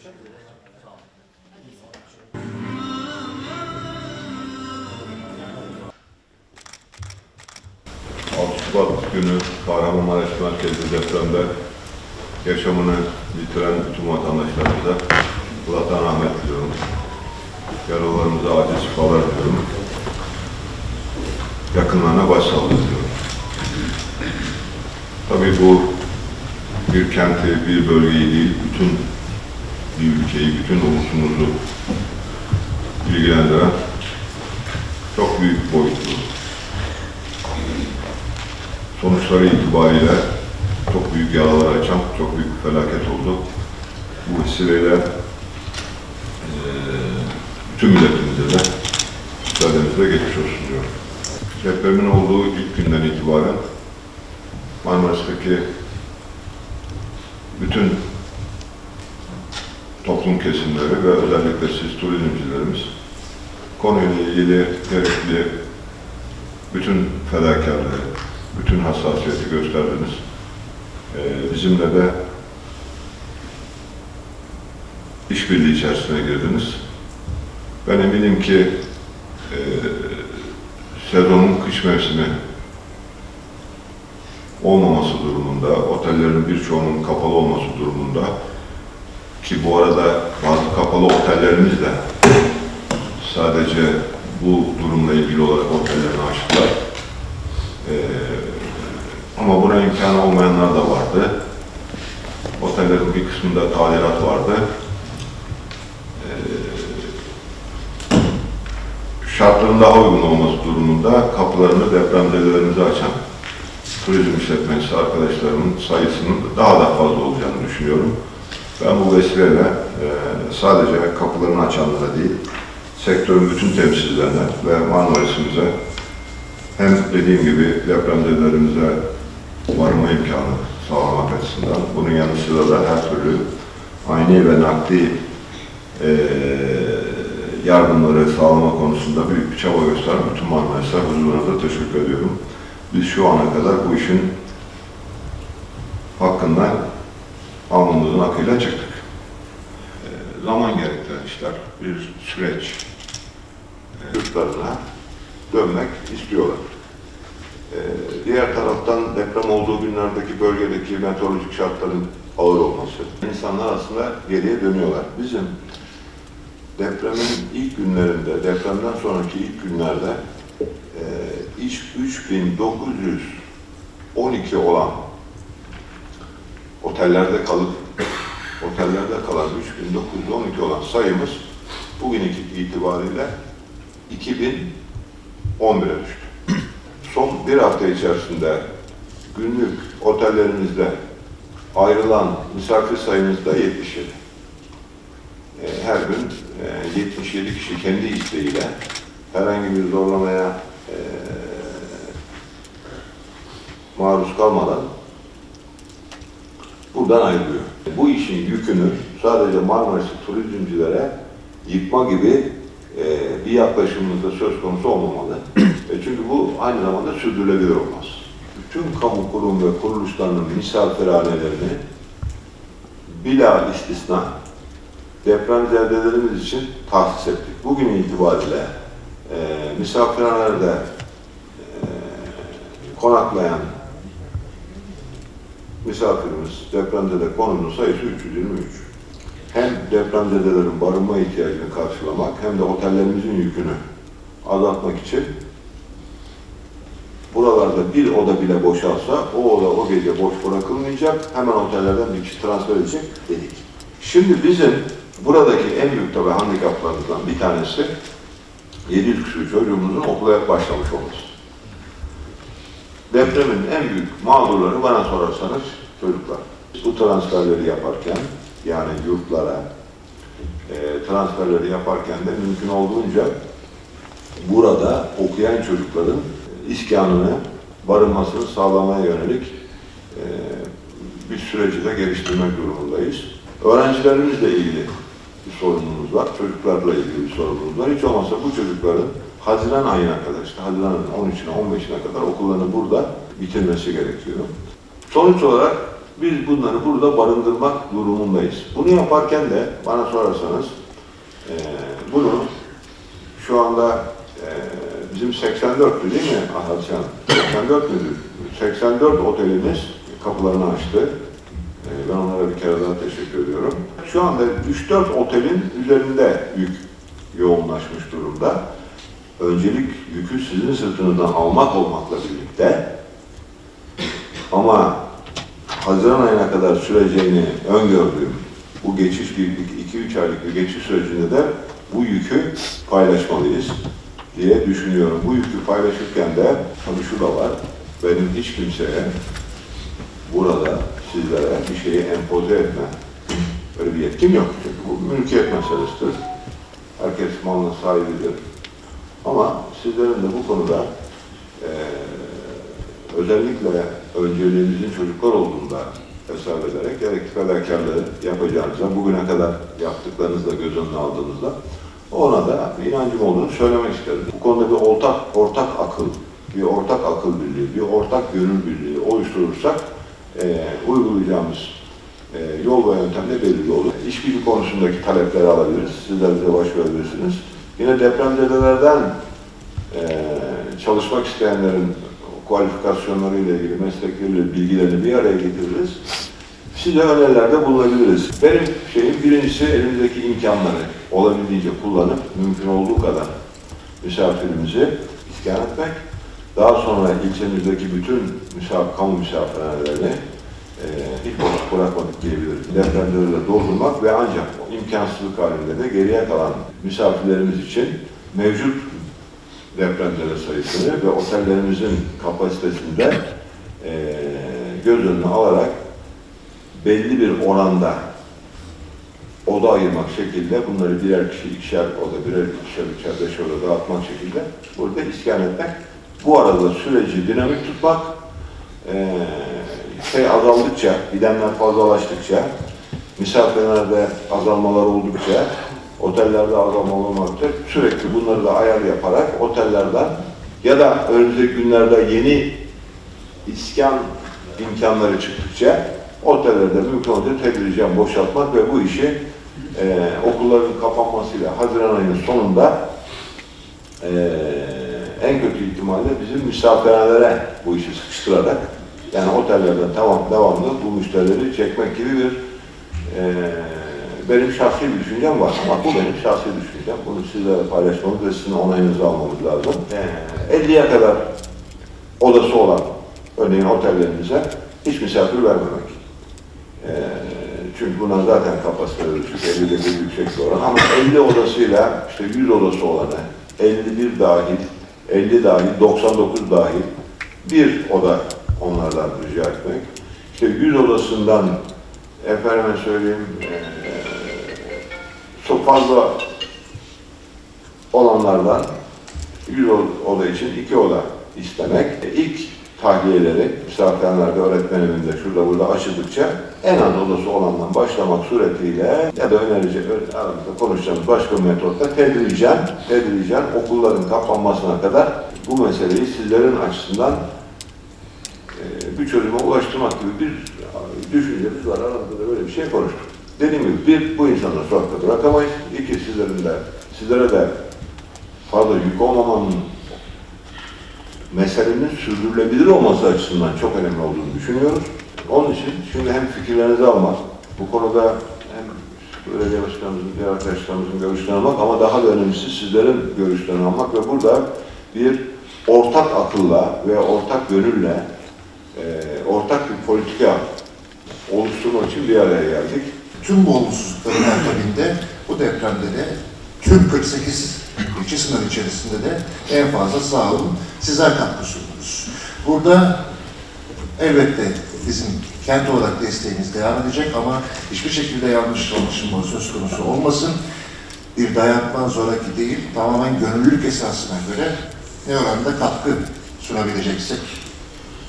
Şubat günü Kahramanmaraş merkezli depremde yaşamını yitiren bütün vatandaşlarımıza Allah'tan rahmet diliyorum. Yaralılarımıza acil şifalar diliyorum. Yakınlarına başsağlığı diliyorum. Tabii bu bir kenti, bir bölgeyi değil, bütün bir ülkeyi, bütün ulusumuzu ilgilendiren çok büyük boyutlu sonuçları itibariyle çok büyük yaralar açan çok büyük felaket oldu. Bu vesileyle eee bütün milletimize de müsaadenizle geçmiş olsun diyorum. Depremin olduğu ilk günden itibaren Marmaris'teki bütün toplum kesimleri ve özellikle siz turizmcilerimiz konuyla ilgili gerekli bütün fedakarlığı, bütün hassasiyeti gösterdiniz. Ee, bizimle de işbirliği içerisine girdiniz. Ben eminim ki e, sezonun kış mevsimi olmaması durumunda, otellerin birçoğunun kapalı olması durumunda ki bu arada bazı kapalı otellerimiz de sadece bu durumla ilgili olarak otellerini açtılar. Ee, ama buna imkanı olmayanlar da vardı. Otellerin bir kısmında tadilat vardı. Ee, şartların daha uygun olması durumunda kapılarını depremzedelerimize açan turizm işletmecisi arkadaşlarımın sayısının daha da fazla olacağını düşünüyorum. Ben bu vesileyle e, sadece kapılarını açanlara değil, sektörün bütün temsilcilerine ve Marmaris'imize hem dediğim gibi depremzedelerimize varma imkanı sağlamak açısından, bunun yanı sıra da her türlü aynı ve nakdi e, yardımları sağlama konusunda büyük bir çaba gösteren bütün Marmaris'e huzuruna da teşekkür ediyorum. Biz şu ana kadar bu işin hakkından alnımızın akıyla çıktık. E, zaman gerektiren işler, bir süreç. E, yurtlarına dönmek istiyorlar. Ee, diğer taraftan deprem olduğu günlerdeki bölgedeki meteorolojik şartların ağır olması. İnsanlar aslında geriye dönüyorlar. Bizim depremin ilk günlerinde, depremden sonraki ilk günlerde e, iş 3912 olan otellerde kalıp otellerde kalan 3912 olan sayımız bugün itibariyle 2011'e düştü. Son bir hafta içerisinde günlük otellerimizde ayrılan misafir sayımız da 77. Ee, Her gün e, 77 kişi kendi isteğiyle herhangi bir zorlamaya e, maruz kalmadan buradan ayrılıyor. Bu işin yükünü sadece Marmaris'te turizmcilere yıkma gibi e, bir yaklaşımımız da söz konusu olmamalı. E, çünkü bu aynı zamanda sürdürülebilir olmaz. Bütün kamu kurum ve kuruluşlarının misafirhanelerini bila istisna depremzedelerimiz için tahsis ettik. Bugün itibariyle e, misafirhanelerde e, konaklayan misafirimiz depremzede konunun sayısı 323 hem depremzedelerin barınma ihtiyacını karşılamak hem de otellerimizin yükünü azaltmak için buralarda bir oda bile boşalsa o oda o gece boş bırakılmayacak. Hemen otellerden bir kişi transfer edecek dedik. Şimdi bizim buradaki en büyük tabii handikaplarımızdan bir tanesi 700 küsur çocuğumuzun okula başlamış olması. Depremin en büyük mağdurları bana sorarsanız çocuklar. Bu transferleri yaparken yani yurtlara e, transferleri yaparken de mümkün olduğunca burada okuyan çocukların iskanını, barınmasını sağlamaya yönelik e, bir süreci de geliştirmek durumundayız. Öğrencilerimizle ilgili bir sorunumuz var, çocuklarla ilgili bir sorunumuz var. Hiç olmazsa bu çocukların Haziran ayına kadar, işte Haziran ayının 13'üne, 15'ine kadar okullarını burada bitirmesi gerekiyor. Sonuç olarak Biz bunları burada barındırmak durumundayız. Bunu yaparken de bana sorarsanız e, bunu şu anda e, bizim 84'tü değil mi Ahmet Can? 84 müydü? 84 otelimiz kapılarını açtı. E, ben onlara bir kere daha teşekkür ediyorum. Şu anda 3-4 otelin üzerinde yük yoğunlaşmış durumda. Öncelik yükü sizin sırtınızdan almak olmakla birlikte ama Haziran ayına kadar süreceğini öngördüğüm bu geçiş bir 2-3 aylık bir geçiş sürecinde de bu yükü paylaşmalıyız diye düşünüyorum. Bu yükü paylaşırken de tabii şu da var. Benim hiç kimseye burada sizlere bir şeyi empoze etme böyle bir yetkim yok. Çünkü bu mülkiyet meselesidir. Herkes malına sahibidir. Ama sizlerin de bu konuda eee özellikle önceliğimizin çocuklar olduğunda hesap ederek gerekli fedakarlığı yapacağınızda, bugüne kadar yaptıklarınızı da göz önüne aldığınızda ona da inancım olduğunu söylemek isterim. Bu konuda bir ortak, ortak akıl, bir ortak akıl birliği, bir ortak gönül birliği oluşturursak eee uygulayacağımız eee, yol ve yöntem de belirli olur. İşbirliği konusundaki talepleri alabiliriz. Sizler bize başvurabilirsiniz. Yine depremzedelerden eee, çalışmak isteyenlerin kualifikasyonlarıyla ilgili, meslekleriyle bilgilerini bir araya getiririz. Size önerilerde bulunabiliriz. Benim şeyim birincisi elimizdeki imkanları olabildiğince kullanıp mümkün olduğu kadar misafirimizi iskan etmek. Daha sonra ilçemizdeki bütün misafir, kamu misafirhanelerini e, hiç boş bırakmadık diyebiliriz. Depremlerle doldurmak ve ancak imkansızlık halinde de geriye kalan misafirlerimiz için mevcut depremzede sayısını ve otellerimizin kapasitesinde e, göz önüne alarak belli bir oranda oda ayırmak şekilde bunları birer kişi, ikişer oda, birer ikişer, üçer, beş oda dağıtmak şekilde burada iskan etmek. Bu arada süreci dinamik tutmak, e, şey azaldıkça, gidenler fazlalaştıkça, misafirlerde azalmalar oldukça, otellerde azalmalar olmakta sürekli bunları da ayar yaparak otellerden ya da önümüzdeki günlerde yeni iskan imkanları çıktıkça otellerde mümkün olduğunca tedricen boşaltmak ve bu işi e, okulların kapanmasıyla Haziran ayının sonunda e, en kötü ihtimalle bizim misafirhanelere bu işi sıkıştırarak yani otellerden tamam devamlı bu müşterileri çekmek gibi bir e, benim şahsi düşüncem var ama bu benim şahsi düşüncem. Bunu sizlerle paylaşmamız ve sizin onayınızı almamız lazım. E, 50'ye kadar odası olan örneğin otellerimize hiç misafir vermemek. E, çünkü bunlar zaten kapasiteleri düşük, 50'de bir yüksek bir oran ama 50 odasıyla işte 100 odası olanı, 51 dahil, 50 dahil, 99 dahil bir oda onlardan rica etmek. İşte 100 odasından efendime söyleyeyim eee, çok fazla olanlardan 100 o- oda için iki oda istemek. E, İlk tahliyeleri misafirhanelerde, öğretmen evinde, şurada burada açıldıkça en az odası olandan başlamak suretiyle ya da önerici, ö- aramızda konuşacağımız başka bir metotta tedricen, tedricen okulların kapanmasına kadar bu meseleyi sizlerin açısından e, bir çözüme ulaştırmak gibi bir düşüncemiz var. Aramızda da böyle bir şey konuştuk. Dediğim gibi bir, bu insanları sokakta bırakamayız. İki, sizlerin de, sizlere de fazla yük olmamanın meselenin sürdürülebilir olması açısından çok önemli olduğunu düşünüyoruz. Onun için şimdi hem fikirlerinizi almak, bu konuda hem belediye başkanımızın, diğer arkadaşlarımızın görüşlerini almak ama daha da önemlisi sizlerin görüşlerini almak ve burada bir ortak akılla ve ortak gönülle e, ortak bir politika oluşturmak için bir araya geldik. Tüm bu olumsuzlukların akabinde bu depremde de tüm 48 ilçe sınır içerisinde de en fazla sağ olun sizler katkı sundunuz. Burada elbette bizim kent olarak desteğimiz devam edecek ama hiçbir şekilde yanlış anlaşılma söz konusu olmasın. Bir dayatma zoraki değil, tamamen gönüllülük esasına göre ne oranda katkı sunabileceksek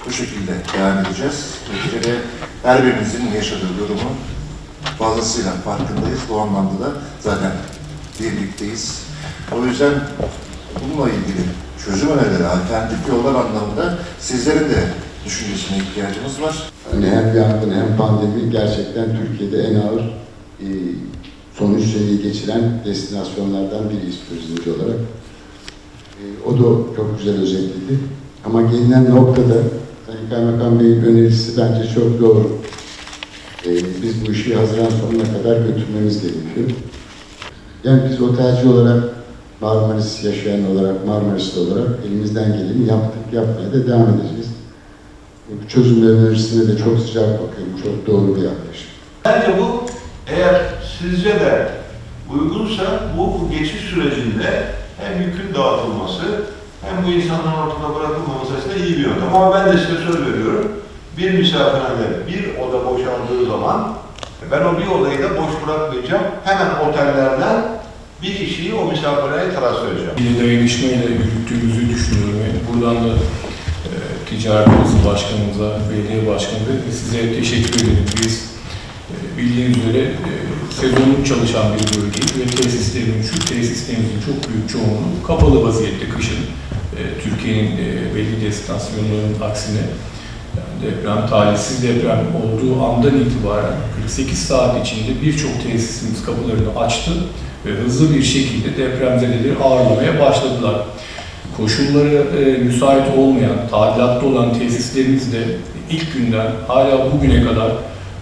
bu şekilde devam edeceğiz. Neticede her birimizin yaşadığı durumu fazlasıyla farkındayız. Bu anlamda da zaten birlikteyiz. O yüzden bununla ilgili çözüm önerileri, alternatif yollar anlamında sizlerin de düşüncesine ihtiyacımız var. Hani hem yangın hem pandemi gerçekten Türkiye'de en ağır e, sonuç şeyi geçiren destinasyonlardan biriyiz turizmci olarak. E, o da çok güzel özetledi. Ama gelinen noktada Kaymakam Bey'in önerisi bence çok doğru. E, biz bu işi Haziran sonuna kadar götürmemiz gerekiyor. Yani biz otelci olarak Marmaris yaşayan olarak, Marmarisli olarak elimizden geleni yaptık, yapmaya da devam edeceğiz. Bu çözüm önerisine de çok sıcak bakıyorum. Çok doğru bir yaklaşım. Bence bu eğer sizce de uygunsa bu, bu geçiş sürecinde hem yükün dağıtılması hem bu insanların ortada bırakılmaması açısından iyi bir yöntem. Ama ben de size söz veriyorum. Bir misafirhane bir oda boşaldığı zaman ben o bir odayı da boş bırakmayacağım. Hemen otellerden bir kişiyi o misafirhaneye transfer edeceğim. Bir dayanışmayla yürüttüğümüzü düşünüyorum. Yani buradan da e, ticaret başkanımıza, belediye başkanımıza ve size teşekkür ederim. Biz e, bildiğiniz üzere e, sezonluk çalışan bir bölgeyiz ve tesislerin, şu tesislerimizin çok büyük çoğunluğu kapalı vaziyette kışın. Türkiye'nin e, belli destinasyonlarının aksine yani deprem, talihsiz deprem olduğu andan itibaren 48 saat içinde birçok tesisimiz kapılarını açtı ve hızlı bir şekilde depremzedeleri ağırlamaya başladılar. Koşulları e, müsait olmayan, tadilatta olan tesislerimizde ilk günden hala bugüne kadar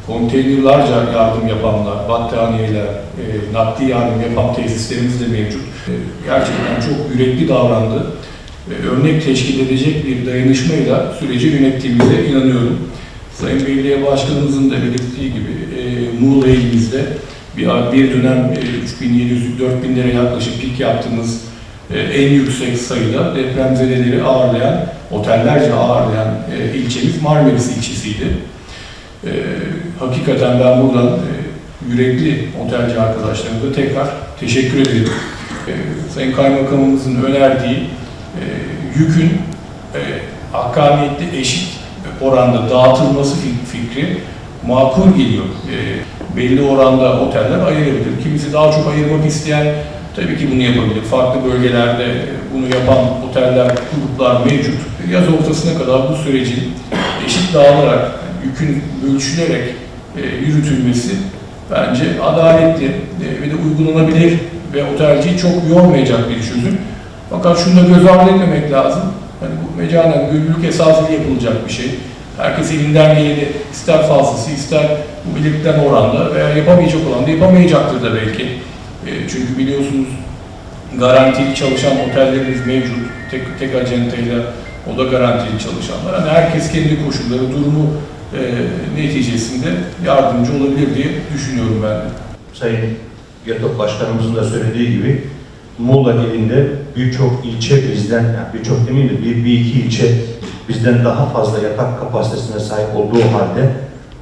konteynerlarca yardım yapanlar, battaniyeler, e, nakli yardım yapan tesislerimiz de mevcut. E, gerçekten çok yürekli davrandı. E, örnek teşkil edecek bir dayanışmayla süreci yönettiğimize inanıyorum. Sayın Belediye Başkanımızın da belirttiği gibi e, Muğla ilimizde bir, bir dönem e, 3700-4000 lira yaklaşık pik yaptığımız e, en yüksek sayıda depremzedeleri ağırlayan, otellerce ağırlayan e, ilçemiz Marmaris ilçesiydi. E, hakikaten ben buradan e, yürekli otelci arkadaşlarımıza tekrar teşekkür ederim. E, Sayın Kaymakamımızın önerdiği e, yükün e, hakkaniyetli eşit oranda dağıtılması fik- fikri makul geliyor. E, belli oranda oteller ayırabilir. Kimisi daha çok ayırmak isteyen tabii ki bunu yapabilir. Farklı bölgelerde bunu yapan oteller, gruplar mevcut. Yaz ortasına kadar bu sürecin eşit dağılarak, yükün bölüşülerek e, yürütülmesi bence adaletli e, ve de uygulanabilir ve otelciyi çok yormayacak bir çözüm. Fakat şunu da göz ardı etmemek lazım. Hani bu mecanen gönüllülük esasıyla yapılacak bir şey. Herkes elinden geleni ister fazlası ister bu belirtilen oranda veya yapamayacak olan da yapamayacaktır da belki. E, çünkü biliyorsunuz garantili çalışan otellerimiz mevcut. Tek, tek acenteyle o da garantili çalışanlar. Hani herkes kendi koşulları, durumu e, neticesinde yardımcı olabilir diye düşünüyorum ben de. Sayın GETOP Başkanımızın da söylediği gibi Muğla ilinde birçok ilçe bizden, yani birçok demeyeyim de bir, bir iki ilçe bizden daha fazla yatak kapasitesine sahip olduğu halde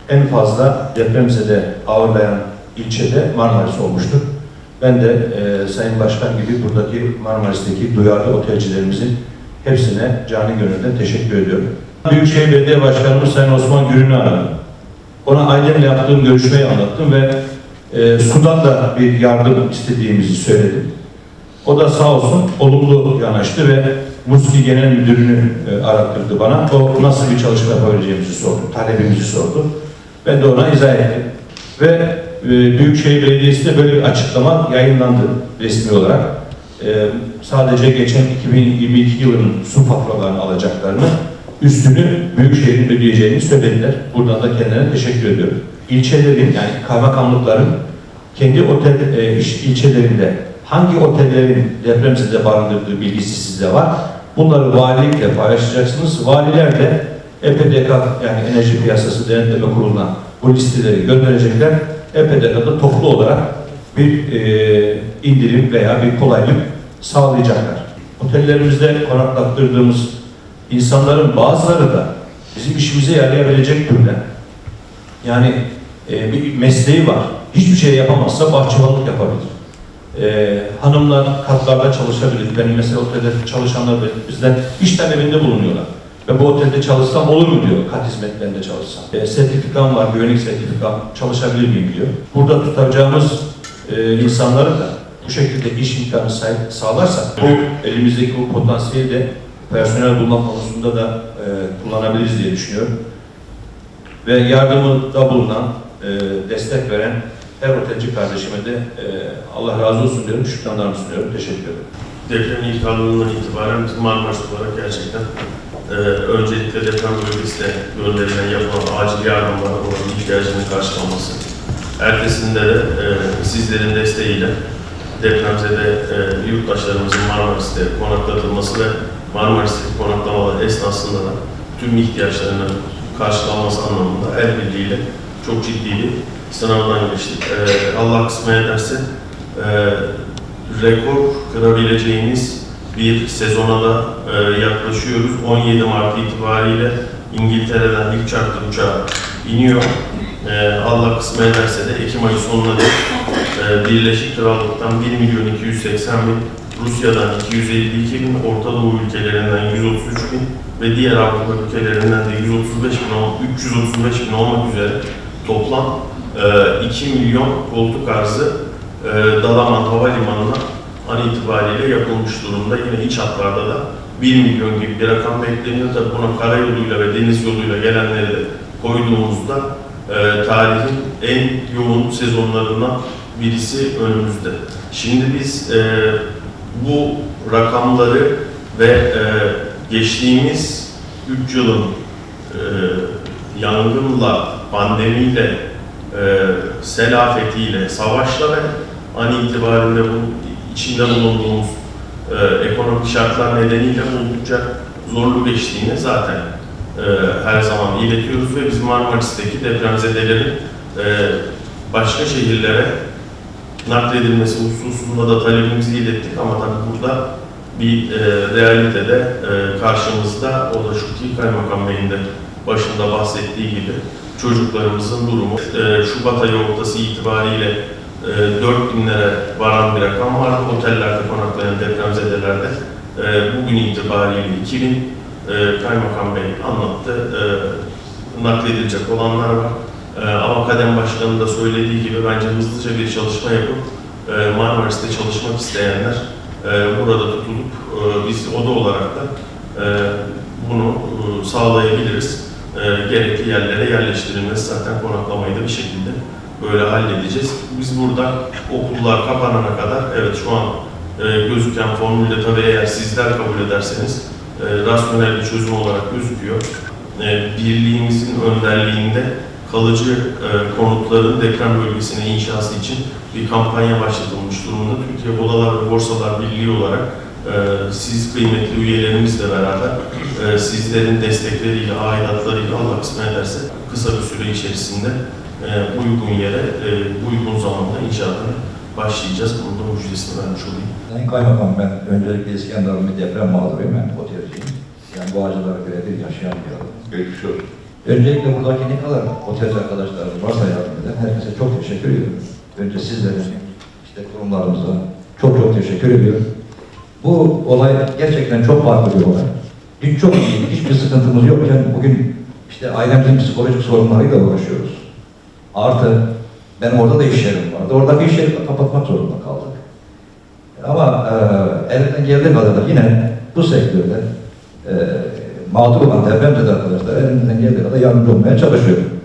en fazla depremzede ağırlayan ilçede Marmaris olmuştur. Ben de e, Sayın Başkan gibi buradaki Marmaris'teki duyarlı otelcilerimizin hepsine canı gönülden teşekkür ediyorum. Büyükşehir Belediye Başkanımız Sayın Osman Gürün'ü aradım. Ona ailemle yaptığım görüşmeyi anlattım ve e, Sudan da bir yardım istediğimizi söyledim. O da sağ olsun olumlu yanaştı ve Muski Genel Müdürünü e, arattırdı bana. O nasıl bir çalışma yapabileceğimizi sordu, talebimizi sordu. Ben de ona izah ettim. Ve e, Büyükşehir Belediyesi de böyle bir açıklama yayınlandı resmi olarak. E, sadece geçen 2022 yılının su faturalarını alacaklarını üstünü Büyükşehir'in ödeyeceğini söylediler. Buradan da kendilerine teşekkür ediyorum. İlçelerin yani kaymakamlıkların kendi otel e, ilçelerinde hangi otellerin depremzede barındırdığı bilgisi sizde var. Bunları valilikle paylaşacaksınız. Valiler de EPDK yani Enerji Piyasası Denetleme Kurulu'na bu listeleri gönderecekler. EPDK'da toplu olarak bir e, indirim veya bir kolaylık sağlayacaklar. Otellerimizde konaklattırdığımız insanların bazıları da bizim işimize yarayabilecek türden. Yani e, bir mesleği var. Hiçbir şey yapamazsa bahçıvanlık yapabilir. E, hanımlar katlarda çalışabilir. Benim mesela otelde çalışanlar bizden iş talebinde bulunuyorlar. Ve bu otelde çalışsam olur mu diyor, kat hizmetlerinde çalışsam. E, sertifikam var, güvenlik sertifikam, çalışabilir miyim diyor. Burada tutacağımız e, insanları da bu şekilde iş imkanı sağlarsak bu elimizdeki bu potansiyeli de personel bulma konusunda da e, kullanabiliriz diye düşünüyorum. Ve yardımı da bulunan, e, destek veren her otelci kardeşime de e, Allah razı olsun diyorum, şükranlarımı sunuyorum. Teşekkür ederim. Deprem ilk anından itibaren biz Marmaris olarak gerçekten e, öncelikle deprem bölgesine gönderilen yapılan acil yardımlara olan ihtiyacının karşılanması. Ertesinde de e, sizlerin desteğiyle depremzede e, yurttaşlarımızın Marmaris'te konaklatılması ve Marmaris'teki konaklamalar esnasında da tüm ihtiyaçlarının karşılanması anlamında el birliğiyle çok ciddi bir sınavdan geçtik. E, Allah kısmet ederse e, rekor kırabileceğimiz bir sezona da e, yaklaşıyoruz. 17 Mart itibariyle İngiltere'den ilk çarklı uçağı iniyor. E, Allah kısmet ederse de Ekim ayı sonuna dek e, Birleşik Krallık'tan 1 milyon 280 bin, Rusya'dan 252 bin, Orta Doğu ülkelerinden 133 bin ve diğer Avrupa ülkelerinden de 135 bin, ol- 335 bin olmak üzere toplam e, 2 milyon koltuk arzı e, Dalaman Havalimanı'na an itibariyle yapılmış durumda. Yine iç hatlarda da 1 milyon gibi bir rakam bekleniyor. Tabii buna karayoluyla ve deniz yoluyla gelenleri de koyduğumuzda e, tarihin en yoğun sezonlarından birisi önümüzde. Şimdi biz e, bu rakamları ve e, geçtiğimiz 3 yılın e, yangınla, pandemiyle, e, sel afetiyle, savaşla ve an itibariyle bu içinde bulunduğumuz e, ekonomik şartlar nedeniyle oldukça zorlu geçtiğini zaten e, her zaman iletiyoruz ve biz Marmaris'teki depremzedelerin e, başka şehirlere nakledilmesi hususunda da talebimizi ilettik. Ama tabii burada bir e, realitede e, karşımızda o da ki Kaymakam Bey'in de başında bahsettiği gibi çocuklarımızın durumu e, Şubat ayı ortası itibariyle e, 4 binlere varan bir rakam vardı. Otellerde konaklayan depremzedelerde e, bugün itibariyle 2000 e, Kaymakam Bey anlattı. E, nakledilecek olanlar var. E, ama Kadem Başkanı da söylediği gibi bence hızlıca bir çalışma yapıp e, Marmaris'te çalışmak isteyenler e, burada tutulup e, biz oda olarak da e, bunu e, sağlayabiliriz. E, gerekli yerlere yerleştirilmesi zaten konaklamayı da bir şekilde böyle halledeceğiz. Biz burada okullar kapanana kadar evet şu an e, gözüken formülde tabii eğer sizler kabul ederseniz e, rasyonel bir çözüm olarak gözüküyor. E, birliğimizin önderliğinde kalıcı e, konutların deprem bölgesine inşası için bir kampanya başlatılmış durumda. Türkiye Odalar ve Borsalar Birliği olarak siz kıymetli üyelerimizle beraber e, sizlerin destekleriyle, aidatlarıyla Allah kısmet ederse kısa bir süre içerisinde e, uygun yere, e, uygun zamanda inşaatına başlayacağız. Bunun da müjdesini vermiş olayım. Sayın Kaymakam ben öncelikle İskenderun bir deprem mağduruyum. Ben otelciyim. Yani bu acıları birebir yaşayan bir adam. Geçmiş olsun. Öncelikle buradaki ne kadar otelci arkadaşlarımız varsa yardım eden herkese çok teşekkür ediyorum. Önce sizlere, işte kurumlarımıza çok çok teşekkür ediyorum. Bu olay gerçekten çok farklı bir olay. Dün çok iyi, hiçbir sıkıntımız yokken bugün işte ailemizin psikolojik sorunlarıyla uğraşıyoruz. Artı benim orada da iş yerim vardı. Orada bir iş yeri kapatmak zorunda kaldık. Ama e, elinden geldiği kadar da yine bu sektörde e, mağdur olan depremzede arkadaşlar elimizden geldiği kadar yardımcı olmaya çalışıyorum.